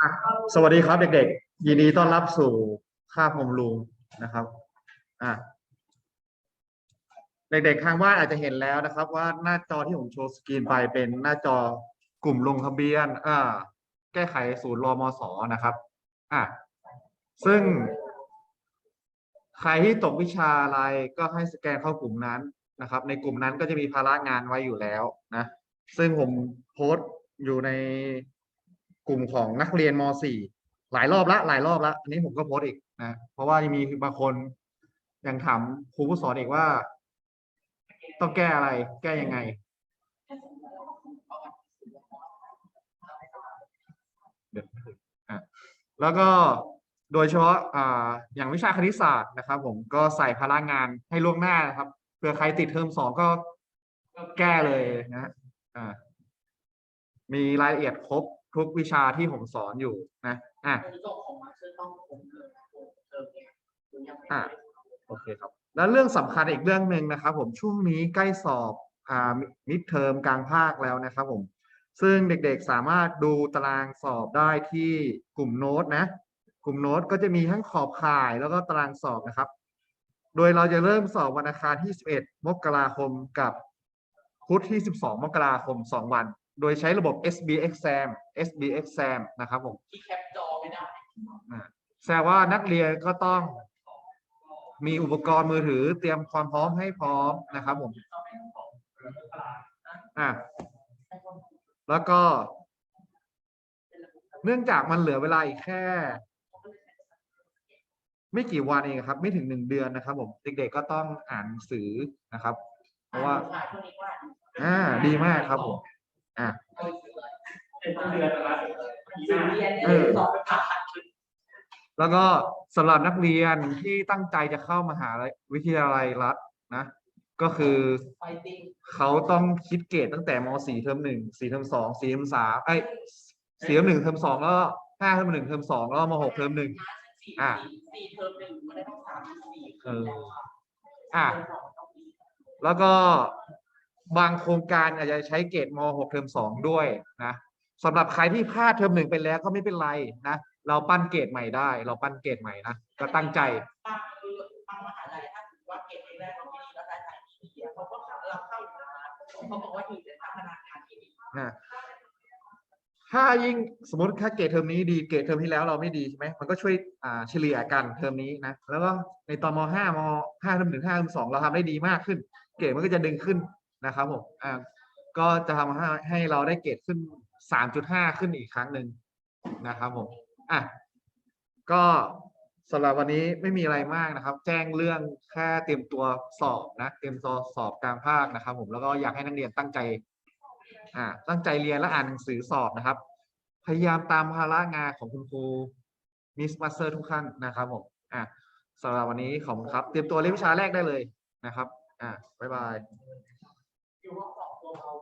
อะสวัสดีครับเด็กๆ ยินดีต้อนรับสู่คาบโฮมรูมนะครับอะเด็กๆทางบ้านอาจจะเห็นแล้วนะครับ ว่าหน้าจอที่ผมโชว์สกรีนไปเป็นหน้าจอกลุ่มลงทะเบียนอ่าแก้ไขศูนย์รมสนะครับอะซึ่ง ใครที่ตกวิชาอะไรก็ให้สแกนเข้ากลุ่มนั้นนะครับ ในกลุ่มนั้นก็จะมีภาระงานไว้อยู่แล้วนะ ซึ่งผมโพสต์ อยู่ในกลุ่มของนักเรียนม .4 หลายรอบละหลายรอบละอันนี้ผมก็โพสต์อีกนะเพราะว่ายังมีบางคนยังถามครูผู้สอนอีกว่า ต้องแก้อะไร แก้ยังไงเดี๋ยวอะแล้วก็โดยเฉพาะอ่าอย่างวิชาคณิตศาสตร์นะครับ ผมก็ใส่พลังงานให้ล่วงหน้านะครับเผื่อใครติดเทอมสองก็แก้เลยนะอ่า มีรายละเอียดครบทุกวิชาที่ผมสอนอยู่นะอะส่งของมัคือต้องเทอมเทอมเนี้ยอะโอเคครับ แล้วเรื่องสำคัญอีกเรื่องหนึ่งนะครับ ผมช่วงนี้ใกล้สอบอ่ามิดเทอมกลางภาคแล้วนะครับผมซึ่งเด็กๆสามารถดูตารางสอบได้ที่กลุ่มโน้ตนะ กลุ่มโน้ตก็จะมีทั้งขอบข่ายแล้วก็ตารางสอบนะครับ โดยเราจะเริ่มสอบวันอังคารที่ 11 มกราคมกับพุธที่ 12 มกราคม 2 วัน โดยใช้ระบบ SB Exam SB Exam นะครับผมที่แคปจอไม่ได้แสดงว่านักเรียนก็ต้องมีอุปกรณ์มือถือเตรียมความพร้อมให้พร้อมนะครับผมอะแล้วก็ เนื่องจากมันเหลือเวลาอีกแค่ ไม่กี่วันเองครับ ไม่ถึงหนึ่งเดือนนะครับ ผม เด็ก ๆ ก็ต้องอ่านหนังสือนะครับ เพราะว่าช่วงนี้ว่าอ่าดีมากครับผม อะแล้วสื่อเรียนเออสอบไปผ่าแล้วก็สำหรับนักเรียนที่ตั้งใจจะเข้ามหาวิทยาลัยรัฐนะ ก็คือเขาต้องคิดเกรดตั้งแต่ม .4 เทอมหนึ่งสี่เทอมสองสี่เทอมสามไอ้สี่เทอมหนึ่งเทอมสองแล้วห้าเทอมหนึ่งเทอมสองแล้วมหกเทอมหนึ่งอะสี่เทอมหนึ่งมันได้ต้องสามสี่เอออะแล้วก็ บางโครงการอาจจะใช้เกรดม .6 เทอมสองด้วยนะสำหรับใครที่พลาดเทอมหนึ่งไปแล้วก็ไม่เป็นไรนะ เราปั้นเกรดใหม่ได้ เราปั้นเกรดใหม่นะก็ตั้งใจบางคือบางมหาลัยถ้าถือว่าเก็บแรกๆก็ไม่ดีแล้วแต่ถ่ายที่ดีเขาก็เราเข้าอยู่นะเขาบอกว่าดีเป็นพัฒนาการที่ดีนะถ้ายิ่งสมมติถ้าเกรดเทอมนี้ดีเกรดเทอมที่แล้วเราไม่ดีใช่ไหมมันก็ช่วยอ่าเฉลี่ยกันเทอมนี้นะแล้วก็ในตอนมห้ามห้าเทอมหนึ่งห้าเทอมสองเราทำได้ดีมากขึ้น เกรดมันก็จะดึงขึ้น นะครับผมอ่าก็จะทำให้ให้เราได้เกรดขึ้นสามจุดห้าขึ้นอีกครั้งหนึ่งนะครับผมอะก็สำหรับวันนี้ไม่มีอะไรมากนะครับ แจ้งเรื่องแค่เตรียมตัวสอบนะ เตรียมตัวสอบกลางภาคนะครับ ผมแล้วก็อยากให้นักเรียนตั้งใจ อ่า ตั้งใจเรียนและอ่านหนังสือสอบนะครับ พยายามตามภาระงานของคุณครูมิสมาสเตอร์ทุกท่านนะครับผมอ่าสำหรับวันนี้ขอบคุณครับ เตรียมตัวเรียนวิชาแรกได้เลยนะครับ อ่าบ๊ายบาย อยู่ห้